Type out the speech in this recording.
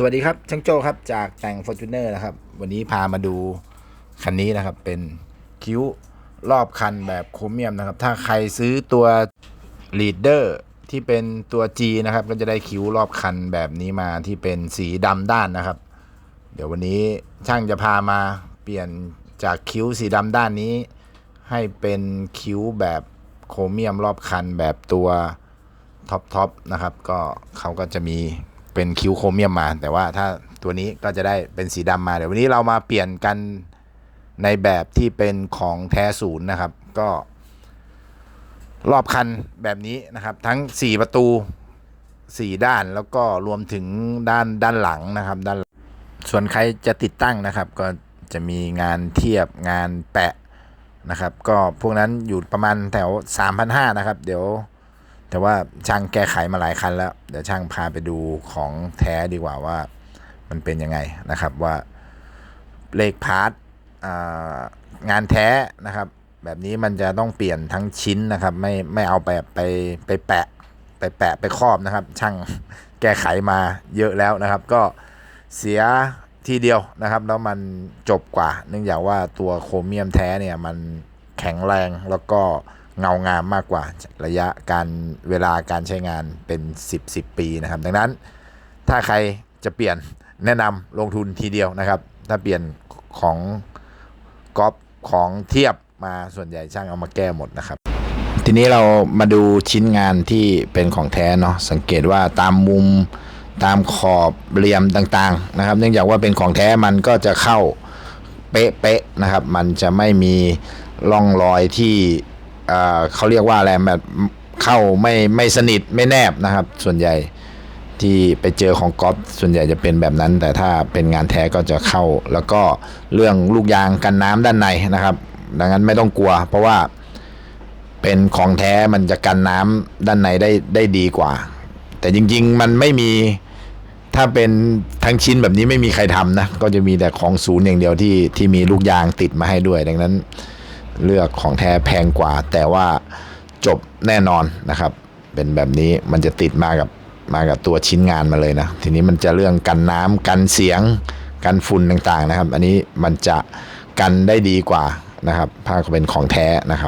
สวัสดีครับช่างโจครับจากแต่ง f o r t u n e r นะครับ วันนี้พามาดูคันนี้นะครับ เป็นคิ้วรอบคันแบบโครเมียมนะครับ ถ้าใครซื้อตัว Leader ที่เป็นตัว G นะครับ ก็จะได้คิ้วรอบคันแบบนี้มาที่เป็นสีดำด้านนะครับ เดี๋ยววันนี้ช่างจะพามาเปลี่ยนจากคิ้วสีดำด้านนี้ ให้เป็นคิ้วแบบโครเมียมรอบคันแบบตัวท็อปท็อปนะครับ ก็เขาก็จะมี เป็นคิวโครเมียมมา แต่ว่าถ้าตัวนี้ก็จะได้เป็นสีดำมา เดี๋ยววันนี้เรามาเปลี่ยนกันในแบบที่เป็นของแท้ศูนย์นะครับ ก็รอบคันแบบนี้นะครับ ทั้ง 4 ประตู 4 ด้านแล้วก็รวมถึงด้านด้านหลังนะครับด้านส่วนใครจะติดตั้งนะครับ ก็จะมีงานเทียบงานแปะนะครับ ก็พวกนั้นอยู่ประมาณแถว 3,500นะครับ เดี๋ยว แต่ว่าช่างแก้ไขมาหลายคันแล้ว เดี๋ยวช่างพาไปดูของแท้ดีกว่าว่ามันเป็นยังไงนะครับว่าเลขพาร์ทงานแท้นะครับ แบบนี้มันจะต้องเปลี่ยนทั้งชิ้นนะครับ ไม่ไม่เอาไปไปไปแปะไปแปะไปครอบนะครับ ช่างแก้ไขมาเยอะแล้วนะครับ ก็เสียทีเดียวนะครับ แล้วมันจบกว่า เนื่องจากว่าตัวโครเมียมแท้เนี่ยมันแข็งแรงแล้วก็ เงางามมากกว่าระยะการเวลาการใช้งานเป็น 10 10 ปีนะครับ ดังนั้นถ้าใครจะเปลี่ยนแนะนำลงทุนทีเดียวนะครับ ถ้าเปลี่ยนของก๊อปของเทียบมาส่วนใหญ่ช่างเอามาแก้หมดนะครับ ทีนี้เรามาดูชิ้นงานที่เป็นของแท้เนาะสังเกตว่าตามมุมตามขอบเหลี่ยมต่างๆนะครับ เนื่องจากว่าเป็นของแท้มันก็จะเข้าเป๊ะๆนะครับ มันจะไม่มีร่องรอยที่ เขาเรียกว่าอะไรแบบเข้าไม่ไม่สนิทไม่แนบนะครับ ส่วนใหญ่ที่ไปเจอของก๊อฟส่วนใหญ่จะเป็นแบบนั้น แต่ถ้าเป็นงานแท้ก็จะเข้า แล้วก็เรื่องลูกยางกันน้ำด้านในนะครับ ดังนั้นไม่ต้องกลัว เพราะว่าเป็นของแท้มันจะกันน้ำด้านในได้ได้ดีกว่า แต่จริง ๆ มันไม่มีถ้าเป็นทั้งชิ้นแบบนี้ไม่มีใครทำนะ ก็จะมีแต่ของศูนย์อย่างเดียวที่ที่มีลูกยางติดมาให้ด้วย ดังนั้น เลือกของแท้แพงกว่า แต่ว่าจบแน่นอนนะครับ เป็นแบบนี้มันจะติดมากับมากับตัวชิ้นงานมาเลยนะ ทีนี้มันจะเรื่องกันน้ำกันเสียง กันฝุ่นต่างๆนะครับ อันนี้มันจะกันได้ดีกว่านะครับ ถ้าเป็นของแท้นะครับ